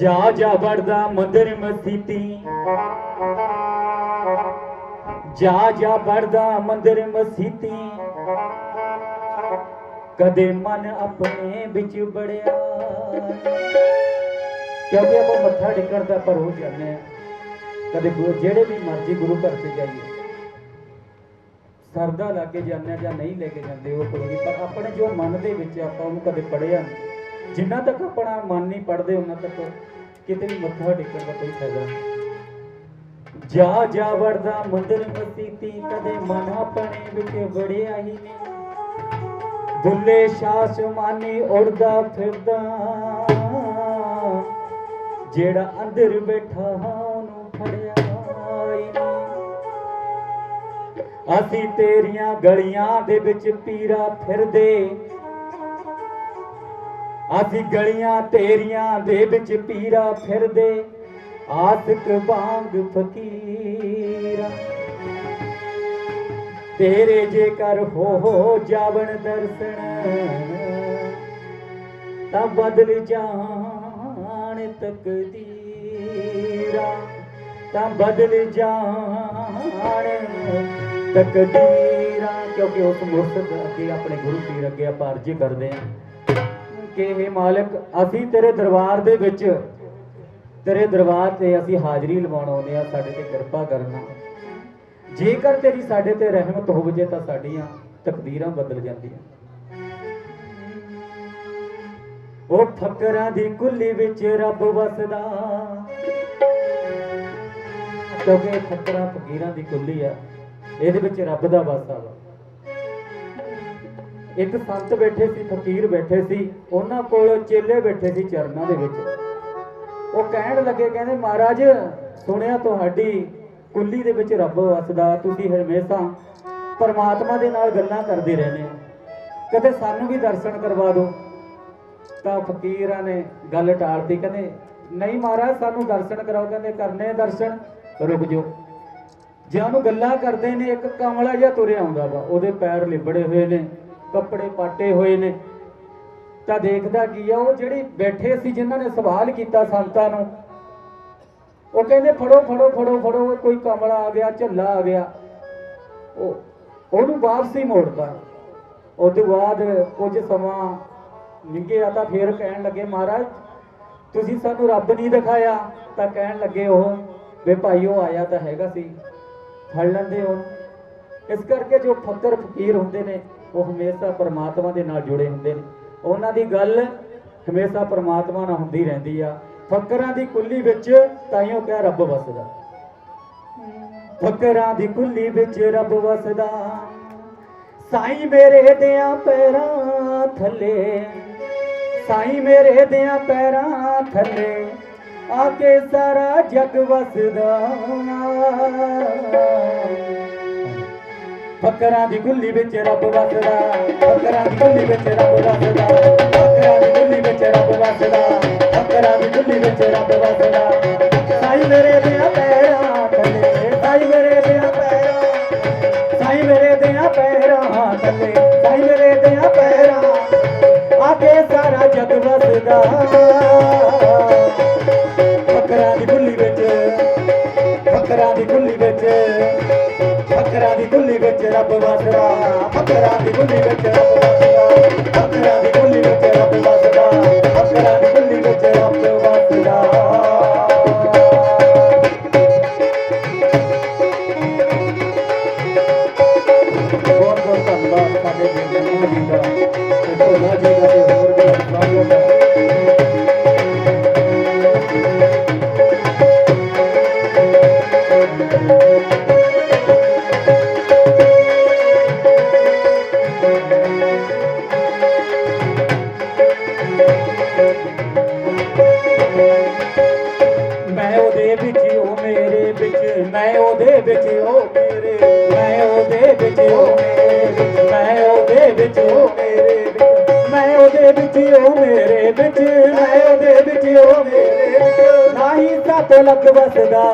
ਜਾ ਜਾ ਵੜਦਾ ਮੰਦਰ ਮਸੀਤੀ। ਜਾ ਜਾ ਵੜਦਾ ਮੰਦਰ ਮਸੀਤੀ। ਕਦੇ ਮਨ ਆਪਣੇ ਵਿੱਚ ਬੜਿਆ ਕਿਉਂਕਿ ਆਪਾਂ ਮੱਥਾ ਟੇਕਣ ਦਾ ਪਰ ਹੋ ਜਾਂਦੇ ਆ ਕਦੇ ਜਿਹੜੇ ਵੀ ਮਰਜ਼ੀ ਗੁਰੂ ਘਰ ਤੇ ਜਾਈਏ। ਸਰਦਾ ਲਾ ਕੇ ਜਾਂਦੇ ਆ ਜਾਂ ਨਹੀਂ ਲੈ ਕੇ ਜਾਂਦੇ ਉਹ ਕੋਈ ਪਰ ਆਪਣੇ ਜੋ ਮਨ ਦੇ ਵਿੱਚ ਆਪਾਂ ਉਹਨੂੰ ਕਦੇ ਪੜਿਆ ਨਹੀਂ। ਜਿੰਨਾ ਤੱਕ ਆਪਣਾ ਮਨ ਨਹੀਂ ਪੜਦੇ ਉਹਨਾਂ ਤੱਕ ਕਿਤੇ ਵੀ ਮੱਥਾ ਟੇਕਣ ਦਾ ਕੋਈ ਫਾਇਦਾ ਨਹੀਂ। ਜਾ ਜਾ ਵੜਦਾ ਮੰਦਰ ਮਸੀਤੀ, ਕਦੇ ਮਨ ਆਪਣੇ ਵਿੱਚ ਵੜਿਆ ਹੀ ਨਹੀਂ। ਦੁੱਲੇ ਸ਼ਾਸ ਮਾਨੀ ਉੜਦਾ ਫਿਰਦਾ। ਜਿਹੜਾ ਅੰਦਰ ਬੈਠਾ, ਉਹਨੂੰ ਫੜਿਆ ਅਸੀਂ ਤੇਰੀਆਂ ਗਲੀਆਂ ਦੇ ਵਿੱਚ ਪੀਰਾ ਫਿਰਦੇ। ਅਸੀਂ ਗਲੀਆਂ ਤੇਰੀਆਂ ਦੇ ਵਿੱਚ ਪੀਰਾ ਫਿਰਦੇ ਆਸਕ ਵਾਂਗ ਫਕੀਰਾ। ਤੇਰੇ ਜੇਕਰ ਹੋ ਹੋ ਜਾਵਣ ਦਰਸ਼ਨ, ਤਾਂ ਬਦਲ ਜਾਣ ਤਕਦੀਰਾ। ਤਾਂ ਬਦਲ ਜਾਣ ਤਕਦੀਰਾ। ਕਿਉਂਕਿ ਉਸ ਮੁਰਸ਼ਦ ਅੱਗੇ ਆਪਣੇ ਗੁਰੂ ਪੀਰ ਅੱਗੇ ਆਪਾਂ ਅਰਜ਼ ਕਰਦੇ ਹਾਂ ਕਿ हे ਮਾਲਕ, ਅਸੀਂ ਤੇਰੇ ਦਰਬਾਰ ਦੇ ਵਿੱਚ, ਤੇਰੇ ਦਰਬਾਰ ਤੇ ਅਸੀਂ ਹਾਜ਼ਰੀ ਲਵਾਉਣ ਆਉਂਦੇ ਆ ਸਾਡੇ ਤੇ ਕਿਰਪਾ ਕਰਨਾ। ਜੇਕਰ ਤੇਰੀ ਸਾਡੇ ਤੇ ਰਹਿਮਤ ਹੋਵੇ ਤਾਂ ਸਾਡੀਆਂ ਤਕਦੀਰਾਂ ਬਦਲ ਜਾਂਦੀਆਂ। ਉਹ ਫਕਰਾਂ ਦੀ ਕੁੱਲੀ ਵਿੱਚ ਰੱਬ ਵਸਦਾ। ਕਿਉਂਕਿ ਇਹ ਫਕਰਾਂ ਫਕੀਰਾਂ ਦੀ ਕੁੱਲੀ ਆ, ਇਹਦੇ ਵਿੱਚ ਰੱਬ ਦਾ ਵਾਸਾ ਵਾ। ਇੱਕ ਸੰਤ ਬੈਠੇ ਸੀ, ਫਕੀਰ ਬੈਠੇ ਸੀ, ਉਹਨਾਂ ਕੋਲ ਚੇਲੇ ਬੈਠੇ ਸੀ ਚਰਨਾਂ ਦੇ ਵਿੱਚ। ਉਹ ਕਹਿਣ ਲੱਗੇ, ਕਹਿੰਦੇ, ਮਹਾਰਾਜ, ਸੁਣਿਆ ਤੁਹਾਡੀ ਕੁੱਲੀ ਦੇ ਵਿੱਚ ਰੱਬ ਵਸਦਾ, ਤੁਸੀਂ ਹਮੇਸ਼ਾ ਪਰਮਾਤਮਾ ਦੇ ਨਾਲ ਗੱਲਾਂ ਕਰਦੇ ਰਹਿੰਦੇ। ਹੋ ਕਦੇ ਸਾਨੂੰ ਵੀ ਦਰਸ਼ਨ ਕਰਵਾ ਦਿਓ। ਤਾਂ ਫਕੀਰਾਂ ਨੇ ਗੱਲ ਟਾਲਤੀ, ਕਹਿੰਦੇ, ਨਹੀਂ ਮਹਾਰਾਜ, ਸਾਨੂੰ ਦਰਸ਼ਨ ਕਰਾਓ। ਕਹਿੰਦੇ, ਕਰਨੇ ਦਰਸ਼ਨ, ਰੁਕ ਜਾਓ। ਜਿਹਾਂ ਨੂੰ ਗੱਲਾਂ ਕਰਦੇ ਨੇ, ਇੱਕ ਕਮਲਾ ਜਿਹਾ ਤੁਰਿਆ ਆਉਂਦਾ ਵਾ, ਉਹਦੇ ਪੈਰ ਲਿਬੜੇ ਹੋਏ ਨੇ। ਕੱਪੜੇ ਪਾਟੇ ਹੋਏ ਨੇ। ਤਾਂ ਦੇਖਦਾ ਕੀ ਆ, ਉਹ ਜਿਹੜੀ ਬੈਠੇ ਸੀ, ਜਿਨ੍ਹਾਂ ਨੇ ਸਵਾਲ ਕੀਤਾ ਸੰਤਾਂ ਨੂੰ, ਉਹ ਕਹਿੰਦੇ, ਫੜੋ ਫੜੋ ਫੜੋ ਫੜੋ, ਕੋਈ ਕਮਲਾ ਆ ਗਿਆ, ਝੱਲਾ ਆ ਗਿਆ। ਉਹ, ਉਹਨੂੰ ਵਾਪਸੀ ਮੋੜਦਾ ਉਸ ਤੋਂ ਬਾਅਦ ਕੁਝ ਸਮਾਂ ਨਿੰਗਿਆ ਤਾਂ ਫੇਰ ਕਹਿਣ ਲੱਗੇ, ਮਹਾਰਾਜ, ਤੁਸੀਂ ਸਾਨੂੰ ਰੱਬ ਨਹੀਂ ਦਿਖਾਇਆ। ਤਾਂ ਕਹਿਣ ਲੱਗੇ ਉਹ, ਵੇ ਭਾਈ ਉਹ ਆਇਆ ਤਾਂ ਹੈਗਾ ਸੀ, ਫੜ ਲੈਂਦੇ ਹੋ। ਇਸ ਕਰਕੇ ਜੋ ਫਕਰ, ਫਕੀਰ ਹੁੰਦੇ ਨੇ ਉਹ ਹਮੇਸ਼ਾ ਪਰਮਾਤਮਾ ਦੇ ਨਾਲ ਜੁੜੇ ਹੁੰਦੇ ਨੇ। ਉਹਨਾਂ ਦੀ ਗੱਲ ਹਮੇਸ਼ਾ ਪਰਮਾਤਮਾ ਨਾਲ ਹੁੰਦੀ ਰਹਿੰਦੀ ਆ। ਫਕਰਾਂ ਦੀ ਕੁੱਲੀ ਵਿੱਚ ਤਾਈਓ ਕਿਹਾ ਰੱਬ ਵਸਦਾ। ਫਕਰਾਂ ਦੀ ਕੁੱਲੀ ਵਿੱਚ ਰੱਬ ਵਸਦਾ। ਸਾਈਂ ਮੇਰੇ ਦਿਆਂ ਪੈਰਾਂ ਥੱਲੇ, ਸਾਈਂ ਮੇਰੇ ਦਿਆਂ ਪੈਰਾਂ ਥੱਲੇ, ਆ ਕੇ ਸਾਰਾ ਜਗ ਵਸਦਾ। ਬੱਕਰਾਂ ਦੀ ਗੁੱਲੀ ਵਿੱਚ ਰੱਬ ਵਸਦਾ ਬੱਕਰਾਂ ਦੀ ਗੁੱਲੀ ਵਿੱਚ ਰੱਬ ਵਸਦਾ, ਫਕਰਾਂ ਦੀ ਗੁੱਲੀ ਵਿੱਚ ਰੱਬ ਵਸਦਾ, ਫਕਰਾਂ ਦੀ ਗੁੱਲੀ ਵਿੱਚ ਰੱਬ ਵਸਦਾ। ਵਿੱਚ ਰੱਬ ਵਸਦਾ ਫਕਰਾਂ ਦੀ ਗੁੱਲੀ ਵਿੱਚ ਰੱਬ ਵਸਦਾ ਮੈਂ ਉਹਦੇ ਵਿੱਚ ਉਹ ਮੇਰੇ ਵਿੱਚ, ਮੈਂ ਉਹਦੇ ਵਿੱਚ ਉਹ ਮੇਰੇ, ਮੈਂ ਉਹਦੇ ਵਿੱਚ ਉਹ ਮੇਰੇ ਮੈਂ ਉਹਦੇ ਵਿੱਚ ਉਹ ਮੇਰੇ ਮੈਂ ਉਹਦੇ ਵਿੱਚ ਉਹ ਮੇਰੇ ਵਿੱਚ, ਮੈਂ ਉਹਦੇ ਵਿੱਚ ਉਹ ਮੇਰੇ ਵਿੱਚ। ਨਹੀਂ ਸਤ ਲੱਗ ਵਸਦਾ।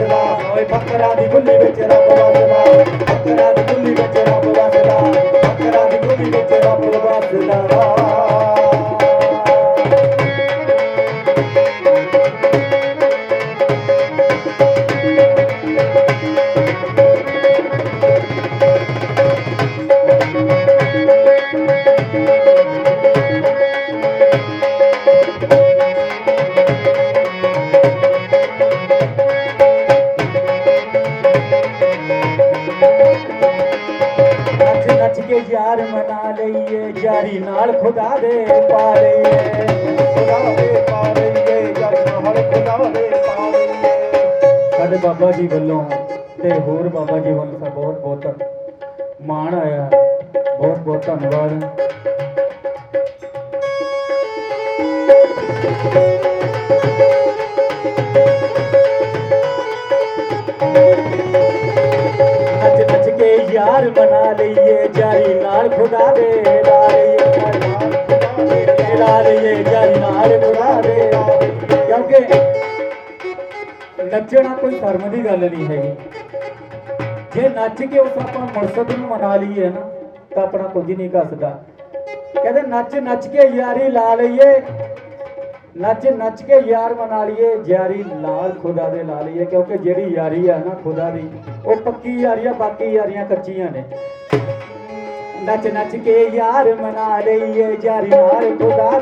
ਵਸਦਾ ਓਏ ਫਕਰਾਂ ਦੀ ਗੁੱਲੀ ਵਿੱਚ ਰੱਬ ਵਸਦਾ ਫਕਰਾਂ ਫਕਰਾਂ ਦੀ ਗੁੱਲੀ ਵਿੱਚ ਰੱਬ ਵਸਦਾ ਫਕਰਾਂ ਦੀ ਗੁੱਲੀ ਵਿੱਚ ਰੱਬ ਵਸਦਾ ਨਾਲ ਖੁਦਾ ਦੇ ਪਾ ਲਈਏ ਖੁਦਾ ਦੇ ਨਾਲ ਖੁਦਾ ਦੇ ਸਾਡੇ ਬਾਬਾ ਜੀ ਵੱਲੋਂ ਤੇ ਹੋਰ ਬਾਬਾ ਜੀ ਵੱਲੋਂ ਸਾ ਬਹੁਤ ਬਹੁਤ ਮਾਣ ਆਇਆ। ਬਹੁਤ ਬਹੁਤ ਧੰਨਵਾਦ। ਨੱਚ ਨੱਚ ਕੇ ਯਾਰ ਮਨਾ ਲਈਏ ਜਾਰੀ ਨਾਲ ਖੁਦਾ ਦੇ ਨੱਚਣਾ ਕੋਈ ਧਰਮ ਦੀ ਗੱਲ ਨਹੀਂ ਹੈਗੀ। ਜੇ ਨੱਚ ਕੇ ਉਸ ਆਪਾਂ ਮਕਸਦ ਨੂੰ ਮਨਾ ਲਈਏ ਨਾ, ਤਾਂ ਆਪਣਾ ਕੁਝ ਨਹੀਂ ਘਸਦਾ ਕਹਿੰਦੇ ਨੱਚ ਨੱਚ ਕੇ ਯਾਰੀ ਲਾ ਲਈਏ। ਨੱਚ ਨੱਚ ਕੇ ਯਾਰ ਮਨਾ ਲਈਏ। ਯਾਰੀ ਲਾਲ ਖੁਦਾ ਦੇ ਲਾ ਲਈਏ, ਕਿਉਂਕਿ ਜਿਹੜੀ ਯਾਰੀ ਆ ਨਾ ਖੁਦਾ ਦੀ, ਉਹ ਪੱਕੀ ਯਾਰੀ ਆ ਬਾਕੀ ਯਾਰੀਆਂ ਕੱਚੀਆਂ ਨੇ। ਨੱਚ ਨੱਚ ਕੇ ਯਾਰ ਮਨਾ ਲਈਏ, ਯਾਰੀ ਨਾਲ ਖੁਦਾ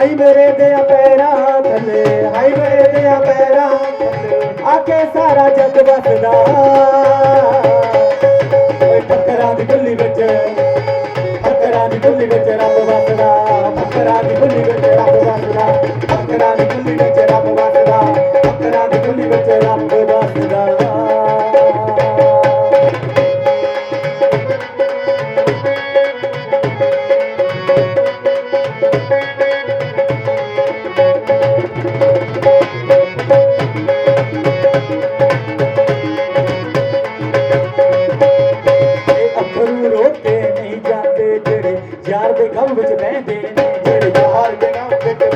ਹਾਈ ਸਾਈ ਮੇਰੇ ਦੇ ਪੈਰਾਂ ਥੱਲੇ, ਹਾਈ ਮੇਰੇ ਦੇ ਪੈਰਾਂ ਥੱਲੇ। ਆਕੇ ਸਾਰਾ ਜੱਗ ਵਸਦਾ। ਓਏ ਟੱਕਰਾਂ ਦੀ ਗੁੱਲੀ ਵਿੱਚ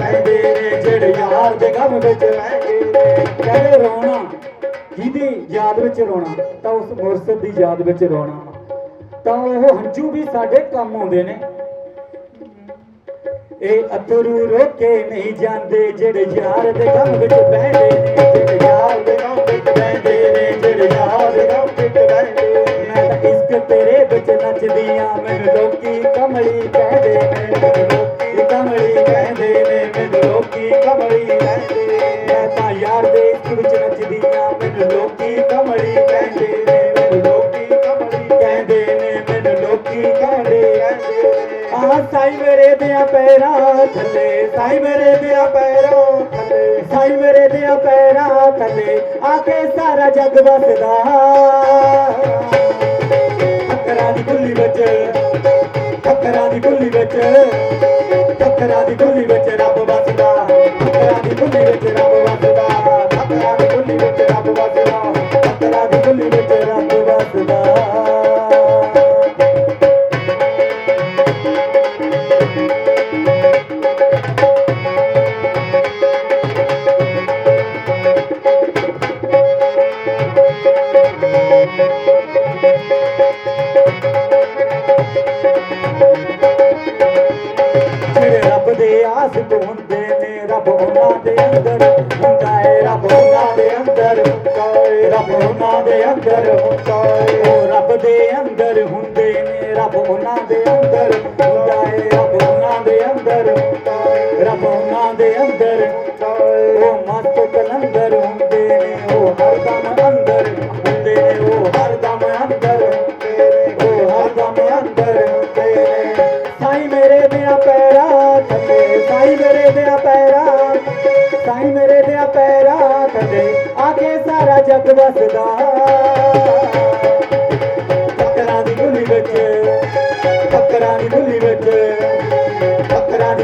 ਗਮ ਨੇ ਜਿਹੜੇ ਯਾਰ ਦੇ ਗਮ ਵਿੱਚ ਬਹਿੰਦੇ ਨੇ। ਕਹਿੰਦੇ ਰੋਣਾ, ਜਿਹਦੀ ਯਾਦ ਵਿੱਚ ਰੋਣਾ, ਤਾਂ ਉਸ ਮੁਰਸ਼ਦ ਦੀ ਯਾਦ ਵਿੱਚ ਰੋਣਾ। ਤਾਂ ਉਹ ਹੰਝੂ ਵੀ ਸਾਡੇ ਕੰਮ ਆਉਂਦੇ ਨੇ। ਇਹ ਅਥਰੂ ਰੋਕੇ ਨਹੀਂ ਜਾਂਦੇ ਜਿਹੜੇ ਯਾਰ ਦੇ ਗਮ ਵਿੱਚ ਬਹਿੰਦੇ ਨੇ, ਜਿਹੜੇ ਯਾਰ ਸਾਈ ਮੇਰੇ ਦੇ ਪੈਰਾਂ ਥੱਲੇ, ਸਾਈ ਮੇਰੇ ਦੇ ਪੈਰਾਂ ਥੱਲੇ, ਸਾਈ ਮੇਰੇ ਦੇ ਪੈਰਾਂ ਥੱਲੇ ਆ ਕੇ ਸਾਰਾ ਜੱਗ ਵਸਦਾ। ਠੱਕਰਾਂ ਦੀ ਗੁੱਲੀ ਵਿੱਚ ਠੱਕਰਾਂ ਦੀ ਗੁੱਲੀ ਵਿੱਚ ਠੱਕਰਾਂ ਦੀ ਗੁੱਲੀ ਵਿੱਚ ਰੱਬ ਵਸਦਾ। ਠੱਕਰਾਂ ਦੀ ਗੁੱਲੀ ਵਿੱਚ ਰੱਬ ਵਸਦਾ ਠੱਕਰਾਂ ਦੀ ਗੁੱਲੀ ਵਿੱਚ ਰੱਬ ਵਸਦਾ। ਰੱਬ ਉਹਨਾਂ ਦੇ ਅੰਦਰ ਹੁੰਦਾ ਏ ਰੱਬ ਉਹਨਾਂ ਦੇ ਅੰਦਰ ਹੁੰਦਾ ਰੱਬ ਉਹਨਾਂ ਦੇ ਅੰਦਰ ਹੁੰਦਾ ਰੱਬ ਦੇ ਅੰਦਰ, ਹੁੰਦੇ ਨੇ ਰੱਬ ਉਹਨਾਂ ਦੇ ਅੰਦਰ ਹੁੰਦਾ ਏ ਰੱਬ ਉਹਨਾਂ ਦੇ ਅੰਦਰ ਹੁੰਦਾ ਰੱਬ ਉਹਨਾਂ ਦੇ ਅੰਦਰ ਹੁੰਦਾ ਉਹ ਮਸਤ ਕਲੰਦਰ ਹੁੰਦੇ ਨੇ।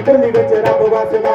ਫਕਰਾਂ ਦੀ ਗੁੱਲੀ